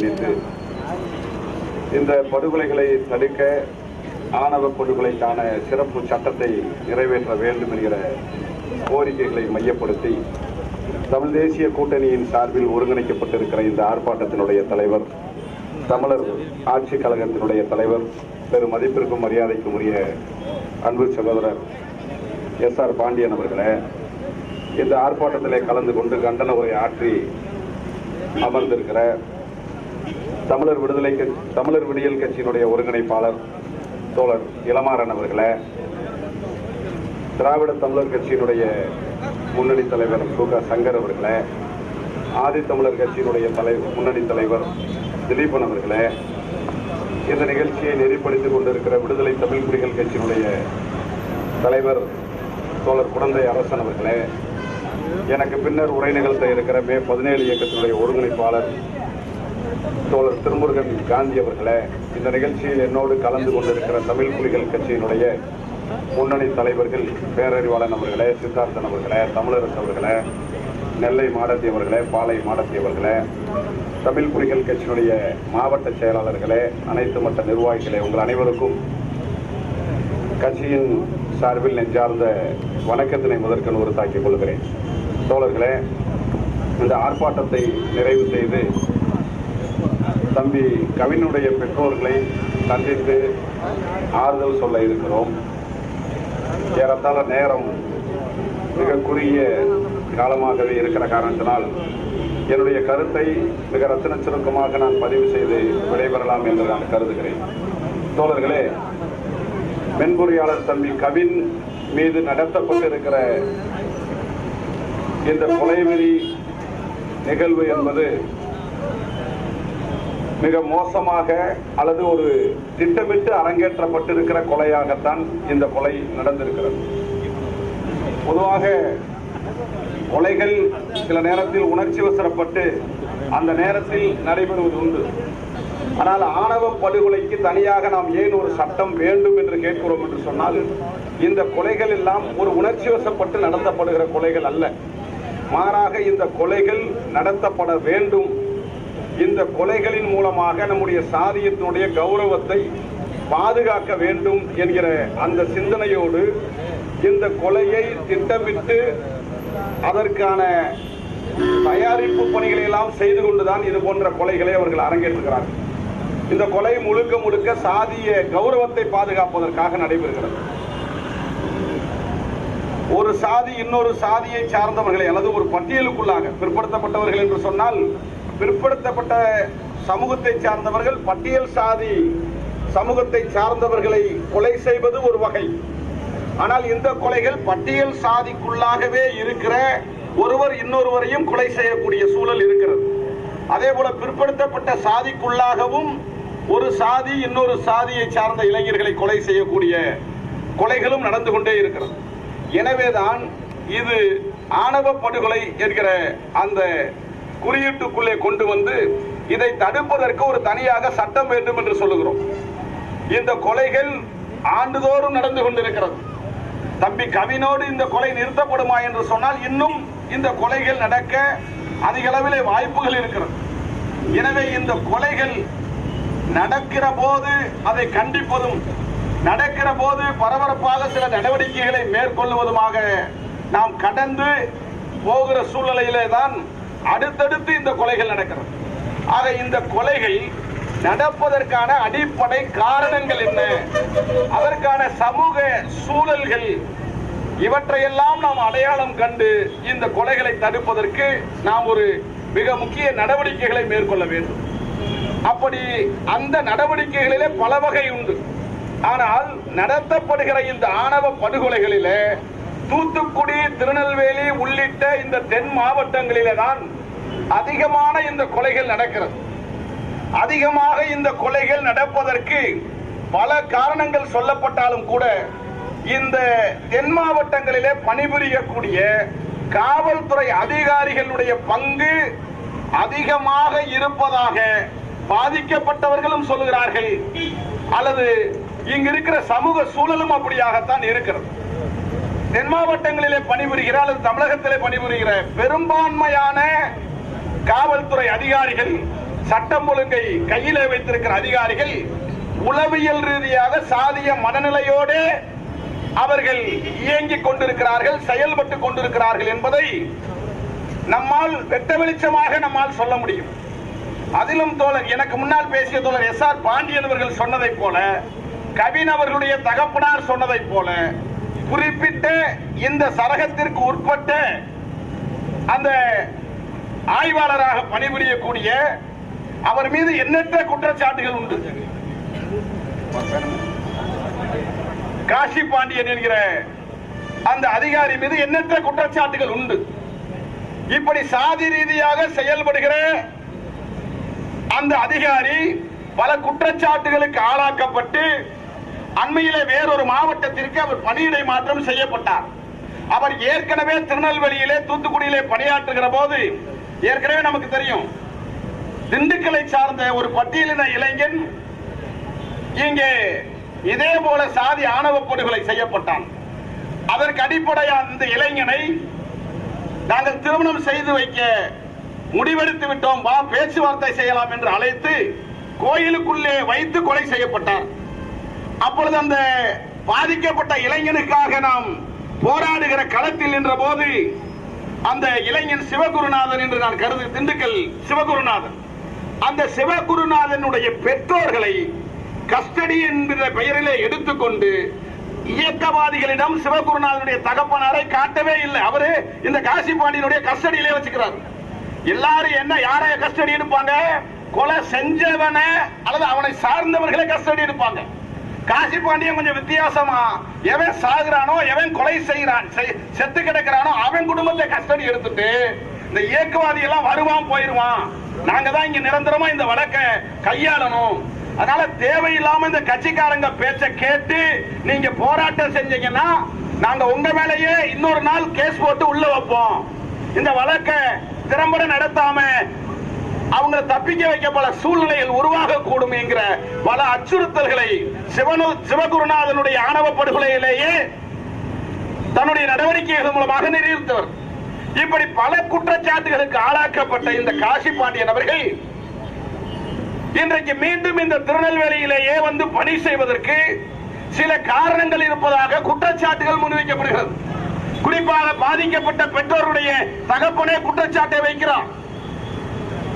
கண்டித்து இந்த படுகொலைகளை தடுக்க ஆணவ படுகொலைக்கான சிறப்பு சட்டத்தை நிறைவேற்ற வேண்டும் என்கிற கோரிக்கைகளை மையப்படுத்தி தமிழ் தேசிய கூட்டணியின் சார்பில் ஒருங்கிணைக்கப்பட்டிருக்கிற இந்த ஆர்ப்பாட்டத்தினுடைய தலைவர் தமிழர் ஆட்சி கழகத்தினுடைய தலைவர் பெரும் மதிப்பிற்கும் மரியாதைக்கும் உரிய அன்பு சகோதரர் எஸ் ஆர் பாண்டியன் அவர்களே இந்த ஆர்ப்பாட்டத்திலே கலந்து கொண்டு கண்டன உரை ஆற்றி அமர்ந்திருக்கிற தமிழர் விடுதலை தமிழர் விடியல் கட்சியினுடைய ஒருங்கிணைப்பாளர் தோழர் இளமாறன் அவர்களே திராவிட தமிழர் கட்சியினுடைய முன்னணி தலைவர் கு க சங்கர் அவர்களே ஆதித்தமிழர் கட்சியினுடைய தலைவர் முன்னணி தலைவர் திலீபன் அவர்களே இந்த நிகழ்ச்சியை நெறிப்படுத்திக் கொண்டிருக்கிற விடுதலை தமிழ் குடிகள் கட்சியினுடைய தலைவர் தோழர் குழந்தை அரசன் அவர்களே எனக்கு பின்னர் உரை நிகழ்த்த இருக்கிற மே பதினேழு இயக்கத்தினுடைய ஒருங்கிணைப்பாளர் தோழர் திருமுருகன் காந்தி அவர்களே இந்த நிகழ்ச்சியில் என்னோடு கலந்து கொண்டிருக்கிற தமிழ் புலிகள் கட்சியினுடைய முன்னணி தலைவர்கள் பேரறிவாளன் அவர்களே சித்தார்த்தன் அவர்களே தமிழரசு அவர்களே நெல்லை மாடத்தி அவர்களே பாலை மாடத்தி அவர்களே தமிழ் புலிகள் கட்சியினுடைய மாவட்ட செயலாளர்களே அனைத்து மட்ட நிர்வாகிகளே உங்கள் அனைவருக்கும் கட்சியின் சார்பில் நெஞ்சார்ந்த வணக்கத்தினை முதற்கண் உறுத்தாக்கிக் கொள்கிறேன். தோழர்களே இந்த ஆர்ப்பாட்டத்தை நிறைவு செய்து தம்பி கவினுடைய பெற்றோர்களை சந்தித்து ஆறுதல் சொல்ல இருக்கிறோம். ஏறத்தாழ நேரம் மிக குறுகிய காலமாகவே இருக்கிற காரணத்தினால் என்னுடைய கருத்தை மிக ரத்தின சுருக்கமாக நான் பதிவு செய்து விடைபெறலாம் என்று நான் கருதுகிறேன். தோழர்களே மென்பொறியாளர் தம்பி கவின் மீது நடத்தப்பட்டிருக்கிற இந்த கொலைவெறி நிகழ்வு என்பது மிக மோசமாக அல்லது ஒரு திட்டமிட்டு அரங்கேற்றப்பட்டிருக்கிற கொலையாகத்தான் இந்த கொலை நடந்திருக்கிறது. பொதுவாக கொலைகள் சில நேரத்தில் உணர்ச்சி வசரப்பட்டு அந்த நேரத்தில் நடைபெறுவது உண்டு ஆனால் ஆணவ படுகொலைக்கு தனியாக நாம் ஏன் ஒரு சட்டம் வேண்டும் என்று கேட்கிறோம் என்று சொன்னால் இந்த கொலைகள் எல்லாம் ஒரு உணர்ச்சி வசப்பட்டு நடத்தப்படுகிற கொலைகள் அல்ல. மாறாக இந்த கொலைகள் நடத்தப்பட வேண்டும் இந்த கொலைகளின் மூலமாக நம்முடைய சாதியத்தினுடைய கௌரவத்தை பாதுகாக்க வேண்டும் என்கிற அந்த சிந்தனையோடு இந்த கொலையை திட்டமிட்டு அதற்கான தயாரிப்பு பணிகளை எல்லாம் செய்து கொண்டுதான் இது போன்ற கொலைகளை அவர்கள் அரங்கேற்றுகிறார்கள். இந்த கொலை முழுக்க முழுக்க சாதிய கௌரவத்தை பாதுகாப்பதற்காக நடைபெறுகிறது. ஒரு சாதி இன்னொரு சாதியை சார்ந்தவர்களை அல்லது ஒரு பட்டியலுக்குள்ளாக பிற்படுத்தப்பட்டவர்கள் என்று சொன்னால் பிற்படுத்தப்பட்ட சமூகத்தை சார்ந்தவர்கள் பட்டியல் சாதி சமூகத்தை சார்ந்தவர்களை கொலை செய்வது ஒரு வகை. ஆனால் இந்த கொலைகள் பட்டியல் சாதிக்குள்ளாகவே இருக்கிற ஒருவர் இன்னொருவரையும் கொலை செய்யக்கூடிய சூழல் இருக்கிறது. அதே போல பிற்படுத்தப்பட்ட சாதிக்குள்ளாகவும் ஒரு சாதி இன்னொரு சாதியை சார்ந்த இளைஞர்களை கொலை செய்யக்கூடிய கொலைகளும் நடந்து கொண்டே இருக்கிறது. எனவேதான் இது ஆணவ படுகொலை என்கிற அந்த குறியீட்டுக்குள்ளே கொண்டு வந்து இதை தடுப்பதற்கு ஒரு தனியாக சட்டம் வேண்டும் என்று சொல்லுகிறோம். இந்த கொலைகள் ஆண்டுதோறும் நடந்து கொண்டிருக்கிறது. தம்பி கவினோடு இந்த கொலை நிறுத்தப்படுமா என்று சொன்னால் இன்னும் இந்த கொலைகள் நடக்க அதிக அளவிலே வாய்ப்புகள் இருக்கிறது. எனவே இந்த கொலைகள் நடக்கிற போது அதை கண்டிப்பதும் நடக்கிற போது பரபரப்பாக சில நடவடிக்கைகளை மேற்கொள்வதுமாக நாம் கடந்து போகிற சூழ்நிலையிலே தான் அடுத்தடுத்து இந்த கொலைகள் நடக்கிறது. ஆக இந்த கொலைகள் நடப்பதற்கான அடிப்படை காரணங்கள் என்ன? அதற்கான சமூக சூழல்கள் இவற்றையெல்லாம் நாம் அடையாளம் கண்டு இந்த கொலைகளை தடுப்பதற்கு நாம் ஒரு மிக முக்கிய நடவடிக்கைகளை மேற்கொள்ள வேண்டும். அப்படி அந்த நடவடிக்கைகளிலே பல வகை உண்டு. ஆனால் நடத்தப்படுகிற இந்த ஆணவ படுகொலைகளிலே தூத்துக்குடி திருநெல்வேலி உள்ளிட்ட இந்த தென் மாவட்டங்களிலே தான் அதிகமான இந்த கொலைகள் நடக்கிறது. அதிகமாக இந்த கொலைகள் நடப்பதற்கு பல காரணங்கள் சொல்லப்பட்டாலும் கூட இந்த தென் மாவட்டங்களிலே பணிபுரியக்கூடிய காவல்துறை அதிகாரிகளுடைய பங்கு அதிகமாக இருப்பதாக பாதிக்கப்பட்டவர்களும் சொல்லுகிறார்கள். அல்லது இங்கு இருக்கிற சமூக சூழலும் அப்படியாகத்தான் இருக்கிறது. தென் மாவட்டங்களிலே பணிபுரிகிற அல்லது தமிழகத்திலே பணிபுரிகிற பெரும்பான்மையான காவல்துறை அதிகாரிகள் சட்டம் ஒழுங்கை கையிலே வைத்திருக்கிற அதிகாரிகள் உளவியல் ரீதியாக சாதிய மனநிலையோடு அவர்கள் இயங்கிக் கொண்டிருக்கிறார்கள் செயல்பட்டுக் கொண்டிருக்கிறார்கள் என்பதை நம்மால் வெட்ட வெளிச்சமாக நம்மால் சொல்ல முடியும். அதிலும் தோழர் எனக்கு முன்னால் பேசிய தோழர் எஸ் ஆர் பாண்டியன் அவர்கள் சொன்னதைப் போல கவின் அவர்களுடைய தகப்பனார் சொன்னதைப் போல குறிப்பிட்ட இந்த சரகத்திற்கு உட்பட்ட அந்த ஆய்வாளராக பணிபுரியக்கூடிய அவர் மீது எண்ணற்ற குற்றச்சாட்டுகள் உண்டு. காஷி பாண்டியன் என்கிற அந்த அதிகாரி மீது எண்ணற்ற குற்றச்சாட்டுகள் உண்டு. இப்படி சாதி ரீதியாக செயல்படுகிற அந்த அதிகாரி பல குற்றச்சாட்டுகளுக்கு ஆளாக்கப்பட்டு அண்மையிலே வேறொரு மாவட்டத்திற்கு அவர் பணியிடை மாற்றம் செய்யப்பட்டார். அவர் ஏற்கனவே திருநெல்வேலியிலே தூத்துக்குடியிலே பணியாற்றுகிற போது ஏற்கனவே நமக்கு தெரியும். திண்டுக்கலை சார்ந்த ஒரு பட்டியலின இளைஞன் இங்கே இதே போல சாதி ஆணவ படுகொலை செய்யப்பட்டான். அதற்கு அடிப்படையாக இந்த இளைஞனை நாங்கள் திருமணம் செய்து வைக்க முடிவெடுத்து விட்டோம். வா பேச்சுவார்த்தை செய்யலாம் என்று அழைத்து கோயிலுக்குள்ளே வைத்து கொலை செய்யப்பட்டார். அப்பொழுது அந்த பாதிக்கப்பட்ட இளைஞனுக்காக நாம் போராடுகிற களத்தில் நின்ற போது அந்த இளைஞன் சிவகுருநாதன் என்று நான் கருது திண்டுக்கல் சிவகுருநாதன். அந்த சிவகுருநாதனுடைய பெற்றோர்களை கஸ்டடி என்கிற பெயரிலே எடுத்துக்கொண்டு இயக்கவாதிகளிடம் சிவகுருநாதனுடைய தகப்பனாரை காட்டவே இல்லை. அவரு இந்த காசி பாண்டியனுடைய கஸ்டடியிலே வச்சுக்கிறார். எல்லாரும் என்ன யாரை கஸ்டடி எடுப்பாங்க? கொலை செஞ்சவன அல்லது அவனை சார்ந்தவர்களை கஸ்டடி எடுப்பாங்க. காசி பாண்டியன் கொஞ்சம் வித்தியாசமா எவன் சாகுறானோ எவன் கொலை செய்யறான் செய்- செத்து கிடக்கிறானோ அவன் குடும்பத்தை கஸ்டடி எடுத்துட்டு இந்த இயக்குவாதி எல்லாம் வருவான் போயிருவான். நாங்க தான் இங்க நிரந்தரமா இந்த வழக்கை கையாளணும். அதனால தேவையில்லாம இந்த கட்சிக்காரங்க பேச்ச கேட்டு நீங்க போராட்டம் செஞ்சீங்கன்னா நாங்க உங்க மேலேயே இன்னொரு நாள் கேஸ் போட்டு உள்ள வைப்போம். இந்த வழக்கை திறம்பட நடத்தாம அவங்க தப்பிக்க வைக்க பல சூழ்நிலைகள் உருவாக கூடும் என்கிற பல அச்சுறுத்தல்களை சிவனு சிவகுருநாதனுடைய ஆணவ படுகொலையிலேயே தன்னுடைய நடவடிக்கைகள் மூலமாக நிரூபித்தவர். இப்படி பல குற்றச்சாட்டுகளுக்கு ஆளாக்கப்பட்ட இந்த காசி பாண்டியன் அவர்கள் இன்றைக்கு மீண்டும் இந்த திருநெல்வேலியிலேயே வந்து பணி செய்வதற்கு சில காரணங்கள் இருப்பதாக குற்றச்சாட்டுகள் முன்வைக்கப்படுகிறது. குறிப்பாக பாதிக்கப்பட்ட பெற்றோருடைய தகப்பனே குற்றச்சாட்டை வைக்கிறார்.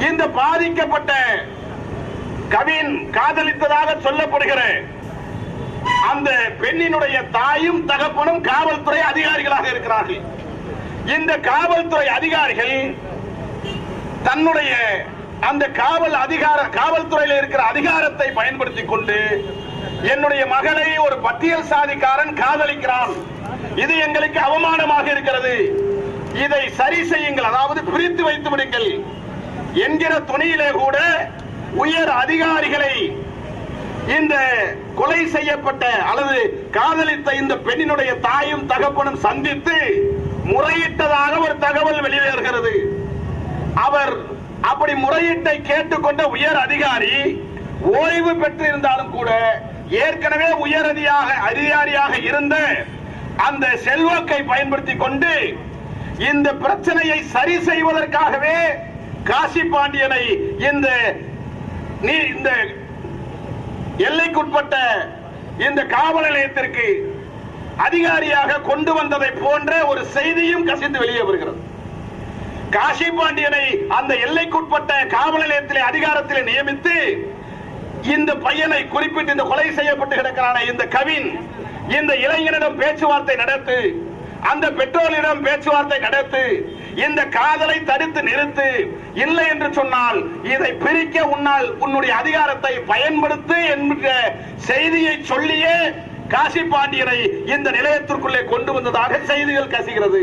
இந்த பாதிக்கப்பட்ட கவின் காதலித்ததாக சொல்லப்படுகிற அந்த பெண்ணினுடைய தாயும் தகப்பனும் காவல்துறை அதிகாரிகளாக இருக்கிறார்கள். இந்த காவல்துறை அதிகாரிகள் தன்னுடைய அந்த காவல் அதிகார காவல்துறையில் இருக்கிற அதிகாரத்தை பயன்படுத்திக் கொண்டு என்னுடைய மகளை ஒரு பட்டியல் சாதிக்காரன் காதலிக்கிறான். இது எங்களுக்கு அவமானமாக இருக்கிறது. இதை சரி செய்யுங்கள் அதாவது பிரித்து வைத்து விடுங்கள். என்கிற துணியிலே கூட உயர் அதிகாரிகளை இந்த கொலை செய்யப்பட்ட அல்லது காதலித்த இந்த பெண்ணினுடைய தாயும் தகப்பனும் சந்தித்து முறையிட்டதாக ஒரு தகவல் வெளியேறுகிறது அவர் அப்படி முறையீட்டை கேட்டுக்கொண்ட உயர் அதிகாரி ஓய்வு பெற்றிருந்தாலும் கூட ஏற்கனவே உயர் அதிகாரியாக இருந்த அந்த செல்வாக்கை பயன்படுத்தி கொண்டு இந்த பிரச்சனையை சரி செய்வதற்காகவே காசி பாண்டியனை இந்த நீ இந்த எல்லைக்குட்பட்ட இந்த காவல் நிலையத்திற்கு அதிகாரியாக கொண்டு வந்ததை போன்ற ஒரு செய்தியும் கசிந்து வெளியே வருகிறது. காசி பாண்டியனை அந்த எல்லைக்குட்பட்ட காவல் நிலையத்திலே அதிகாரத்திலே நியமித்து இந்த பையனை குறிப்பிட்டு இந்த கொலை செய்யப்பட்டு கிடக்கிறான இந்த கவின் இந்த இளைஞனிடம் பேச்சுவார்த்தை நடத்து அந்த பெற்றோரிடம் பேச்சுவார்த்தை நடத்து இந்த காதலை தடுத்து நிறுத்து. இல்லை என்று சொன்னால் இதை பிரிக்க உன்னால் உன்னுடைய அதிகாரத்தை பயன்படுத்து என்கிற செய்தியை சொல்லியே காசி பாண்டியனை இந்த நிலையத்திற்குள்ளே கொண்டு வந்ததாக செய்திகள் கசிகிறது.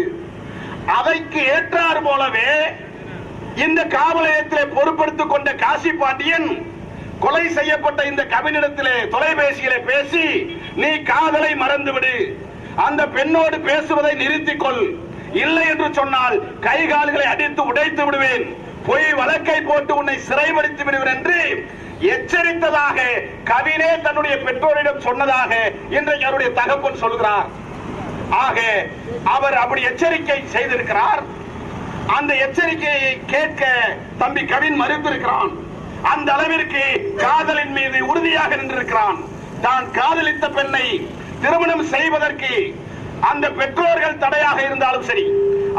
அவைக்கு ஏற்றார் போலவே இந்த காவல் நிலையத்திலே பொறுப்படுத்திக் கொண்ட காசி பாண்டியன் கொலை செய்யப்பட்ட இந்த கவினிடத்திலே தொலைபேசியிலே பேசி நீ காதலை மறந்துவிடு. அந்த பெண்ணோடு பேசுவதை நிறுத்திக் கொள் இல்லை என்று சொன்னால் கை கால்களை அடித்து உடைத்து விடுவேன். பொய் வழக்கை போட்டு உன்னை சிறைப்படுத்தி விடுவேன் என்று எச்சரித்ததாக கவினே தன்னுடைய பெற்றோரிடம் சொன்னதாக இன்றைக்கு அவருடைய தகப்பன் சொல்கிறார். ஆக அவர் அப்படி எச்சரிக்கை செய்திருக்கிறார். அந்த எச்சரிக்கையை கேட்க தம்பி கவின் மறுத்திருக்கிறான். அந்த அளவிற்கு காதலின் மீது உறுதியாக நின்றிருக்கிறான். தான் காதலித்த பெண்ணை திருமணம் செய்வதற்கு அந்த பெற்றோர்கள் தடையாக இருந்தாலும் சரி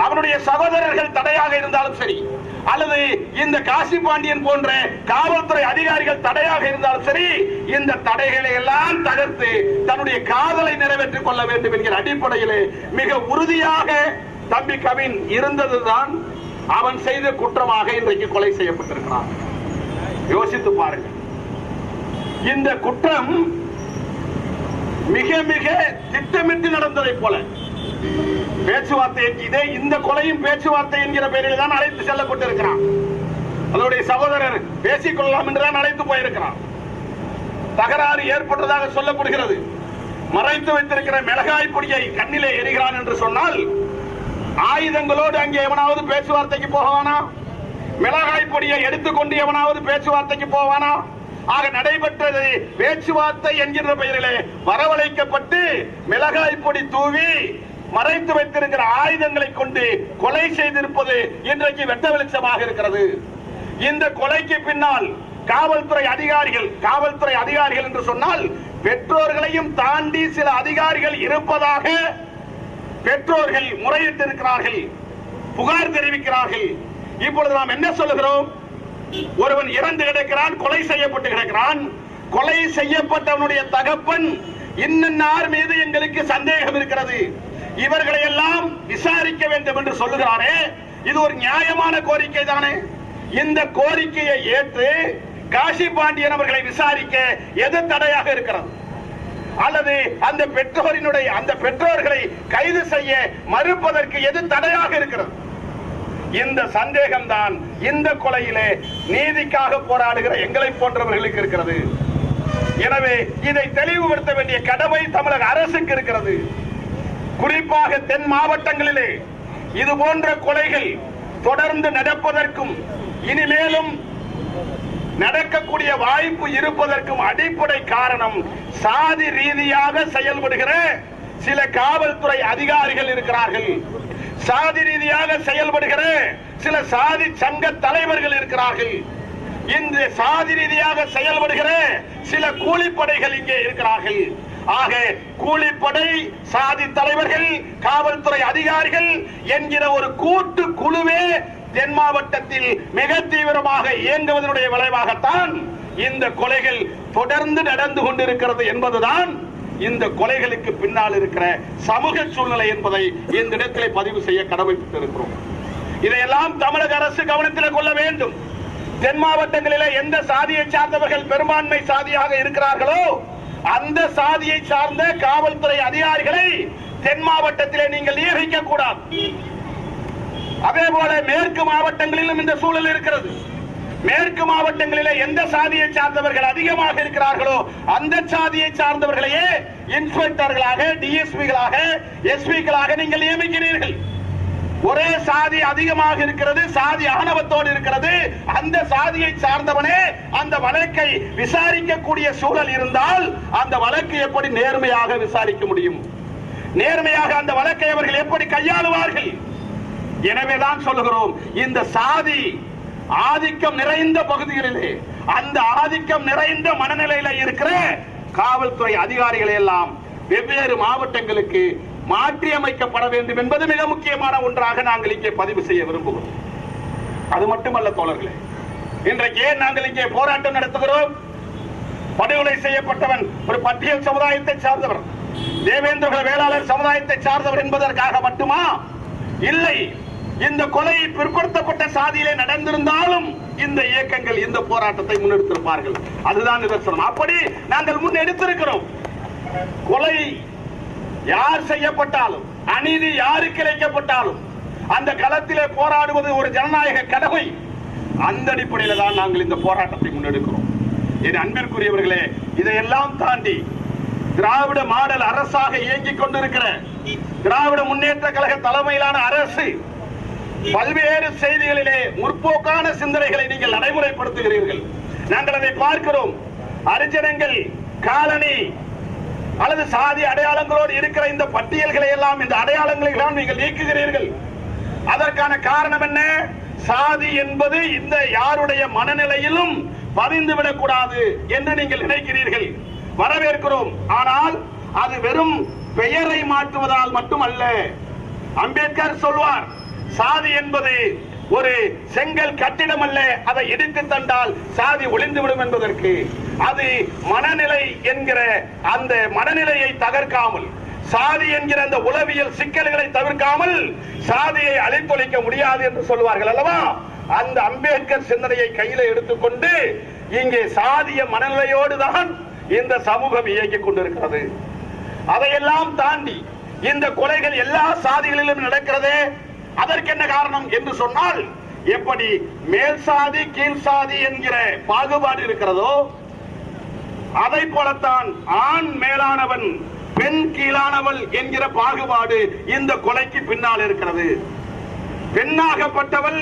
அவனுடைய சகோதரர்கள் தடையாக இருந்தாலும் சரி அல்லது இந்த காசி பாண்டியன் போன்ற காவல்துறை அதிகாரிகள் தடையாக இருந்தாலும் சரி இந்த தடைகளை எல்லாம் தகர்த்து தன்னுடைய காதலை நிறைவேற்றிக் கொள்ள வேண்டும் என்கிற அடிப்படையிலே மிக உறுதியாக தம்பி கவின் இருந்ததுதான் அவன் செய்த குற்றமாக இன்றைக்கு கொலை செய்யப்பட்டிருக்கிறான். யோசித்து பாருங்கள். இந்த குற்றம் மிக மிக திட்டமிட்டு நடந்ததை போல. பேச்சுவார்த்தை இதே இந்த கொலையும் பேச்சுவார்த்தை என்கிற பெயரில் தான் அழைத்து செல்லப்பட்டிருக்கிறான். அதனுடைய சகோதரர் பேசிக் கொள்ளலாம் என்றுதான் அழைத்து போயிருக்கிறான். தகராறு ஏற்பட்டதாக சொல்லப்படுகிறது. மறைத்து வைத்திருக்கிற மிளகாய் பொடியை கண்ணிலே எரிகிறான் என்று சொன்னால் ஆயுதங்களோடு அங்கே எவனாவது பேச்சுவார்த்தைக்கு போகவானா? மிளகாய் பொடியை எடுத்துக்கொண்டு எவனாவது பேச்சுவார்த்தைக்கு போவானா ஆக நடைபெற்றது பேச்சுவார்த்தை என்கின்ற பெயரிலே வரவழைக்கப்பட்டு மிளகாய் பொடி தூவி மறைத்து வைத்திருக்கிற ஆயுதங்களை கொண்டு கொலை செய்திருப்பது இன்றைக்கு வெட்ட வெளிச்சமாக இருக்கிறது. இந்த கொலைக்கு பின்னால் காவல்துறை அதிகாரிகள் காவல்துறை அதிகாரிகள் என்று சொன்னால் பெற்றோர்களையும் தாண்டி சில அதிகாரிகள் இருப்பதாக பெற்றோர்கள் முறையிட்டு இருக்கிறார்கள் புகார் தெரிவிக்கிறார்கள். இப்பொழுது நாம் என்ன சொல்லுகிறோம்? ஒருவன் இறந்து கிடக்கிறான் கொலை செய்யப்பட்டு கிடக்கிறான். கொலை செய்யப்பட்டவனுடைய தகப்பன் இன்னார் மீது எங்களுக்கு சந்தேகம் இருக்கிறது? இவர்களை எல்லாம் விசாரிக்க வேண்டும் என்று சொல்லுகிறாரே. இது ஒரு நியாயமான கோரிக்கை தானே? இந்த கோரிக்கையை ஏற்று காசி பாண்டியன் அவர்களை விசாரிக்க எது தடையாக இருக்கிறது? அல்லது அந்த பெற்றோரினுடைய அந்த பெற்றோர்களை கைது செய்ய மறுப்பதற்கு எது தடையாக இருக்கிறது? இந்த சந்தேகம் தான் இந்த கொலையிலே நீதிக்காக போராடுகிற எங்களை போன்றவர்களுக்கு இருக்கிறது. எனவே இதை தெளிவுபடுத்த வேண்டிய கடமை தமிழக அரசுக்கு இருக்கிறது. குறிப்பாக தென் மாவட்டங்களிலே இது போன்ற கொலைகள் தொடர்ந்து நடப்பதற்கும் இனிமேலும் நடக்கக்கூடிய வாய்ப்பு இருப்பதற்கும் அடிப்படை காரணம் சாதி ரீதியாக செயல்படுகிற சில காவல்துறை அதிகாரிகள் இருக்கிறார்கள். சாதி ரீதியாக செயல்படுகிற சில சாதி சங்க தலைவர்கள் இருக்கிறார்கள். இந்த சாதி ரீதியாக செயல்படுகிற சில கூலிப்படைகள் இங்கே இருக்கிறார்கள். ஆக கூலிப்படை சாதி தலைவர்கள் காவல்துறை அதிகாரிகள் என்கிற ஒரு கூட்டு குழுவே தென் மாவட்டத்தில் மிக தீவிரமாக இயங்குவதனுடைய விளைவாகத்தான் இந்த கொலைகள் தொடர்ந்து நடந்து கொண்டிருக்கிறது என்பதுதான் இந்த கொலைகளுக்கு பின்னால் இருக்கிற சமூக சூழ்நிலை என்பதை இந்த இடத்திலே பதிவு செய்ய கடமைப்பட்டிருக்கிறோம். இதையெல்லாம் தமிழக அரசு கவனத்தில் கொள்ள வேண்டும். தென் மாவட்டங்களில எந்த சாதியை சார்ந்தவர்கள் பெரும்பான்மை சாதியாக இருக்கிறார்களோ அந்த சாதியை சார்ந்த காவல்துறை அதிகாரிகளை தென் மாவட்டத்திலே நீங்கள் நியமிக்க கூடாது. அதே போல மேற்கு மாவட்டங்களிலும் இந்த சூழல் இருக்கிறது. மேற்கு மாவட்டங்களிலே எந்த சாதியை சார்ந்தவர்கள் அதிகமாக இருக்கிறார்களோ அந்த சாதியை சார்ந்தவர்களையே இன்ஸ்பெக்டர்களாக டிஎஸ்பிகளாக எஸ்பிகளாக நீங்கள் நியமிக்கிறீர்கள். ஒரே சாதி அதிகமாக இருக்கிறது சாதி ஆணவத்தோடு இருக்கிறது. அந்த சாதியை சார்ந்தவனே அந்த வழக்கை விசாரிக்கக்கூடிய சூழல் இருந்தால் அந்த வழக்கு எப்படி நேர்மையாக விசாரிக்க முடியும்? நேர்மையாக அந்த வழக்கை அவர்கள் எப்படி கையாளுவார்கள்? எனவேதான் சொல்லுகிறோம் இந்த சாதி ஆதிக்கம் நிறைந்த பகுதிகளிலே அந்த ஆதிக்கம் நிறைந்த மனநிலையில இருக்கிற காவல்துறை அதிகாரிகளை எல்லாம் வெவ்வேறு மாவட்டங்களுக்கு மாற்றி அமைக்கப்பட வேண்டும் என்பது மிக முக்கியமான ஒன்றாக நாங்கள் இங்கே பதிவு செய்ய விரும்புகிறோம். அது மட்டுமல்ல தோழர்களே இன்றைக்கு ஏன் நாங்கள் இங்கே போராட்டம் நடத்துகிறோம்? படுகொலை செய்யப்பட்டவன் ஒரு பட்டியல் சமுதாயத்தை சார்ந்தவர் தேவேந்திர வேளாளர் சமுதாயத்தை சார்ந்தவர் என்பதற்காக மட்டுமா? இல்லை இந்த கொலை பிற்படுத்தப்பட்ட சாதியிலே நடந்திருந்தாலும் இந்த இயக்கங்கள் இந்த போராட்டத்தை முன்னெடுத்திருப்பார்கள் அதுதான் நிதர்சனம். அப்படி நாங்கள் முன்னெடுத்திருக்கிறோம் கொலை யார் செய்யப்பட்டாலும் அநீதி யாருக்கு இழைக்கப்பட்டாலும் அந்த களத்திலே போராடுவது ஒரு ஜனநாயக கடமை. அந்த அடிப்படையில தான் நாங்கள் இந்த போராட்டத்தை முன்னெடுக்கிறோம். என் அன்பிற்குரியவர்களே இதையெல்லாம் தாண்டி திராவிட மாடல் அரசாக இயங்கிக் கொண்டிருக்கிற திராவிட முன்னேற்ற கழக தலைமையிலான அரசு பல்வேறு செய்திகளிலே முற்போக்கான சிந்தனைகளை நீங்கள் நடைமுறைப்படுத்துகிறீர்கள். நாங்கள் அதை பார்க்கிறோம். அரிஜனங்கள் காலனி அல்லது சாதி அடையாளங்களோடு இருக்கிற இந்த பட்டியல்களை எல்லாம் இந்த அடையாளங்களை எல்லாம் நீங்கள் நீக்குகிறீர்கள். அதற்கான காரணம் என்ன? சாதி என்பது இந்த யாருடைய மனநிலையிலும் பதிந்துவிடக் கூடாது என்று நீங்கள் நினைக்கிறீர்கள். வரவேற்கிறோம். ஆனால் அது வெறும் பெயரை மாற்றுவதால் மட்டுமல்ல. அம்பேத்கர் சொல்வார் சாதி என்பது ஒரு செங்கல் கட்டிடம் அல்ல அதை இடித்து தந்தால் சாதி ஒளிந்துவிடும் என்பதற்கு. அது மனநிலை என்கிற அந்த மனநிலையை தகர்க்காமல் சாதி என்கிற அந்த உளவியல் சிக்கல்களை தவிர்க்காமல் சாதியை அழித்தொழிக்க முடியாது என்று சொல்வார்கள் அல்லவா? அந்த அம்பேத்கர் சிந்தனையை கையில எடுத்துக்கொண்டு இங்கே சாதிய மனநிலையோடு தான் இந்த சமூகம் இயங்கிக் கொண்டிருக்கிறது. அதையெல்லாம் தாண்டி இந்த கொலைகள் எல்லா சாதிகளிலும் நடக்கிறதே அதற்கு என்ன காரணம் என்று சொன்னால் எப்படி மேல் சாதி கீழ் சாதி என்கிற பாகுபாடு இருக்கிறதோ அதை போலத்தான் ஆண் மேலானவன் பெண் கீழானவள் என்கிற பாகுபாடு இந்த கொலைக்கு பின்னால் இருக்கிறது. பெண்ணாகப்பட்டவள்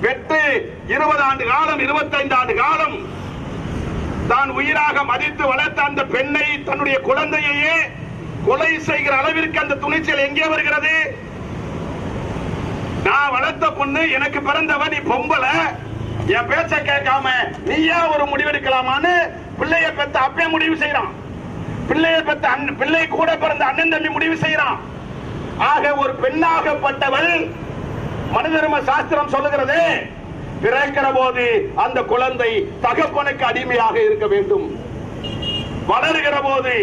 பெற்று இருபது ஆண்டு காலம் இருபத்தைந்து ஆண்டு காலம் தான் உயிராக மதித்து வளர்த்த அந்த பெண்ணை தன்னுடைய குழந்தையையே கொலை செய்கிற அளவிற்கு அந்த துணிச்சல் எங்கே வருகிறது? நான் வளர்த்த பொண்ணு எனக்கு பிறந்தவ நீ பொம்பளை. என் பேச்ச கேட்காம நீயா ஒரு முடிவெடுக்கலாமான்னு பிள்ளைய பெத்த அப்பே முடிவு செய்யறான் பிள்ளைய பெத்த அண்ணன் பிள்ளை கூட பிறந்த அண்ணன் தம்பி முடிவு செய்யறான் ஆக ஒரு பெண்ணாகப்பட்டவள் மனிதர்ம சாஸ்திரம் சொல்லுகிறது பிறக்கிற போது அந்த குழந்தை தகப்பனுக்கு அடிமையாக இருக்க வேண்டும். வளருகிற போது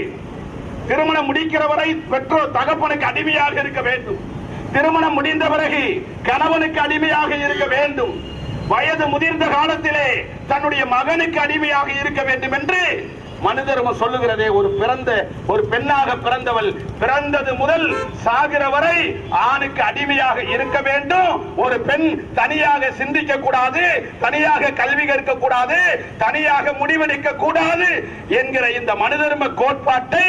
திருமணம் முடிக்கிற வரை பெற்றோர் தகப்பனுக்கு அடிமையாக இருக்க வேண்டும். திருமணம் முடிந்த பிறகு கணவனுக்கு அடிமையாக இருக்க வேண்டும். வயது முதிர்ந்த காலத்திலே தன்னுடைய மகனுக்கு அடிமையாக இருக்க வேண்டும் என்று மனிதர்மம் சொல்லுகிறதே ஒரு பிறந்த ஒரு பெண்ணாக பிறந்தவள் பிறந்தது முதல் சாகிற வரை ஆணுக்கு அடிமையாக இருக்க வேண்டும். ஒரு பெண் தனியாக சிந்திக்க கூடாது தனியாக கல்வி கற்க கூடாது தனியாக முடிவெடுக்க கூடாது என்கிற இந்த மனிதர்ம கோட்பாட்டை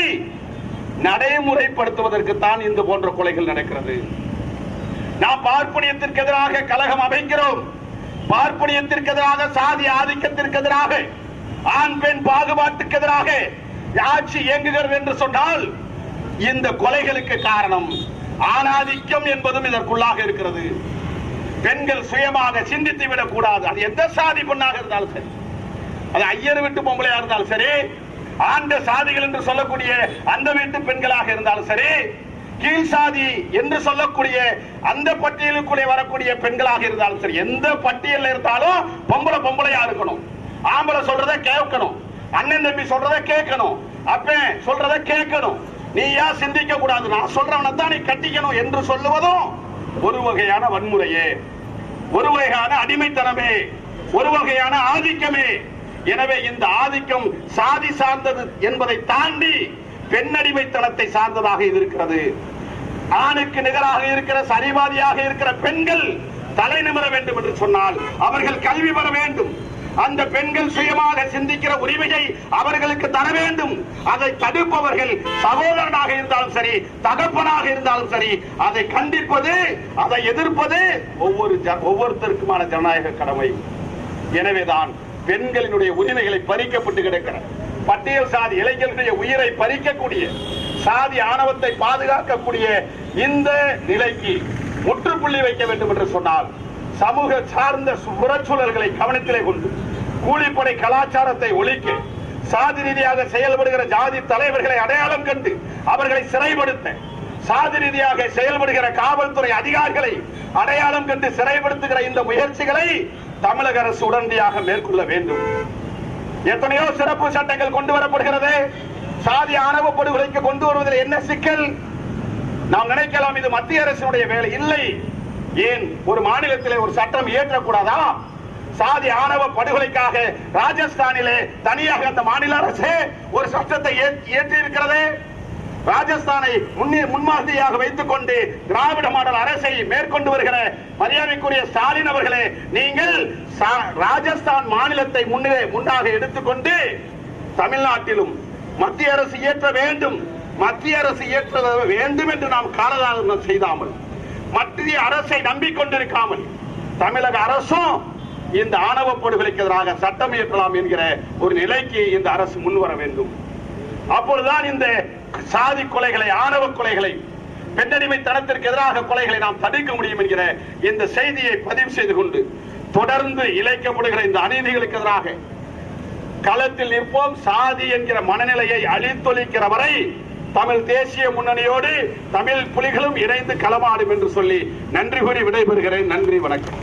நடைமுறைப்படுத்துவதற்கு தான் இந்த போன்ற கொலைகள் நடக்கிறது. நாம் பார்ப்பனியத்திற்கு எதிராக கழகம் அமைக்கிறோம். பார்ப்பனியத்திற்கு எதிராக சாதி ஆதிக்கத்திற்கு எதிராக ஆண் பெண் பாகுபாட்டுக்கு எதிராக ஆட்சி இயங்குகிறது என்று சொன்னால் இந்த கொலைகளுக்கு காரணம் ஆணாதிக்கம் என்பதும் இதற்குள்ளாக இருக்கிறது. பெண்கள் சுயமாக சிந்தித்து விடக் கூடாது அது எந்த சாதி பெண்ணாக இருந்தாலும் சரி. அது ஐயர் வீட்டு பொம்பளையா இருந்தாலும் சரி ஆண்ட சாதிகள் என்று சொல்லக்கூடிய அந்த வீட்டு பெண்களாக இருந்தாலும் சரி கீழ் சாதி என்று சொல்லக்கூடிய அந்த பட்டியலுக்குள்ளே வரக்கூடிய பெண்களாக இருந்தாலும் சரி எந்த பட்டியல் இருந்தாலும் பொம்பளை பொம்பளையா இருக்கணும். ஆம்பளை சொல்றத கேட்கணும். அண்ணன் தம்பி சொல்றத கேட்கணும். அப்பன் சொல்றத கேட்கணும். நீ ஏன் சிந்திக்க கூடாது? நான் சொல்றவனை தான் நீ கட்டிக்கணும் என்று சொல்லுவதும் ஒரு வகையான வன்முறையே. ஒரு வகையான அடிமைத்தனமே. ஒரு வகையான ஆதிக்கமே. எனவே இந்த ஆதிக்கம் சாதி சார்ந்தது என்பதை தாண்டி பெண்ணடிமைத்தனத்தை சார்ந்ததாக இது இருக்கிறது. ஆணுக்கு நிகராக இருக்கிற சரிவாதியாக இருக்கிற பெண்கள் தலை நிமிர வேண்டும் என்று சொன்னால் அவர்கள் கல்வி பெற வேண்டும். அந்த பெண்கள் சுயமாக சிந்திக்கிற உரிமையை அவர்களுக்கு தர வேண்டும். அதை தடுப்பவர்கள் சகோதரனாக இருந்தாலும் சரி தகப்பனாக இருந்தாலும் சரி அதை கண்டிப்பது அதை எதிர்ப்பது ஒவ்வொரு ஒவ்வொருத்தருக்குமான ஜனநாயக கடமை. எனவேதான் பெண்களினுடைய உரிமைகளை பறிக்கப்பட்டு கிடக்கிறது. பட்டியல் சாதி இளைஞர்களுடைய உயிரை பறிக்கக்கூடிய சாதி ஆணவத்தை பாதுகாக்கக்கூடிய இந்த நிலைக்கு முற்றுப்புள்ளி வைக்க வேண்டும் என்று சொன்னால் சமூக சார்ந்த புறச்சூழல்களை கவனத்திலே கொண்டு கூலிப்படை கலாச்சாரத்தை ஒழிக்க சாதி ரீதியாக செயல்படுகிற ஜாதி தலைவர்களை அடையாளம் கண்டு அவர்களை சிறைப்படுத்த சாதி ரீதியாக செயல்படுகிற காவல்துறை அதிகாரிகளை அடையாளம் கண்டு சிறைப்படுத்துகிற இந்த முயற்சிகளை தமிழக அரசு உடனடியாக மேற்கொள்ள வேண்டும். எத்தனையோ சிறப்பு சட்டங்கள் கொண்டு வரப்படுகிறது. சாதி ஆணவ படுகொலைக்கு கொண்டு வருவதில் என்ன சிக்கல்? நாம் நினைக்கலாம் இது மத்திய அரசினுடைய வேலை இல்லை. ஏன்? ஒரு மாநிலத்திலே ஒரு சட்டம் இயற்றக்கூடாதா? சாதி ஆணவ படுகொலைக்காக ராஜஸ்தானிலே தனியாக அந்த மாநில அரசு ஒரு சட்டத்தை ஏற்றி இருக்கிறது ராஜஸ்தானை முன்மாதிரியாக வைத்துக் கொண்டு திராவிட மாடல் அரசை மேற்கொண்டு வருகிற மரியாதைக்குரிய ஸ்டாலின் அவர்களே நீங்கள் ராஜஸ்தான் மாநிலத்தை முன்னே முன்னாக எடுத்துக்கொண்டு தமிழ்நாட்டிலும் மத்திய அரசு இயற்ற வேண்டும். மத்திய அரசு இயற்ற வேண்டும் என்று நாம் காலதாமதம் செய்தாமல் மத்திய அரசை நம்பிக்கொண்டிருக்காமல் தமிழக அரசும் இந்த ஆணவ படுகொலைக்கு எதிராக சட்டம் இயற்றலாம் என்கிற ஒரு நிலைக்கு இந்த அரசு முன்வர வேண்டும். அப்பொழுதுதான் இந்த சாதி கொலைகளை ஆணவ கொலைகளை பெண்ணடிமை தனத்திற்கு எதிராக கொலைகளை நாம் தடுக்க முடியும் என்கிற இந்த செய்தியை பதிவு செய்து கொண்டு தொடர்ந்து இழைக்கப்படுகிற இந்த அநீதிகளுக்கு எதிராக களத்தில் நிற்போம். சாதி என்கிற மனநிலையை அழித்தொழிக்கிற வரை தமிழ் தேசிய முன்னணியோடு தமிழ் புலிகளும் இணைந்து களமாடும் என்று சொல்லி நன்றி கூறி விடைபெறுகிறேன். நன்றி வணக்கம்.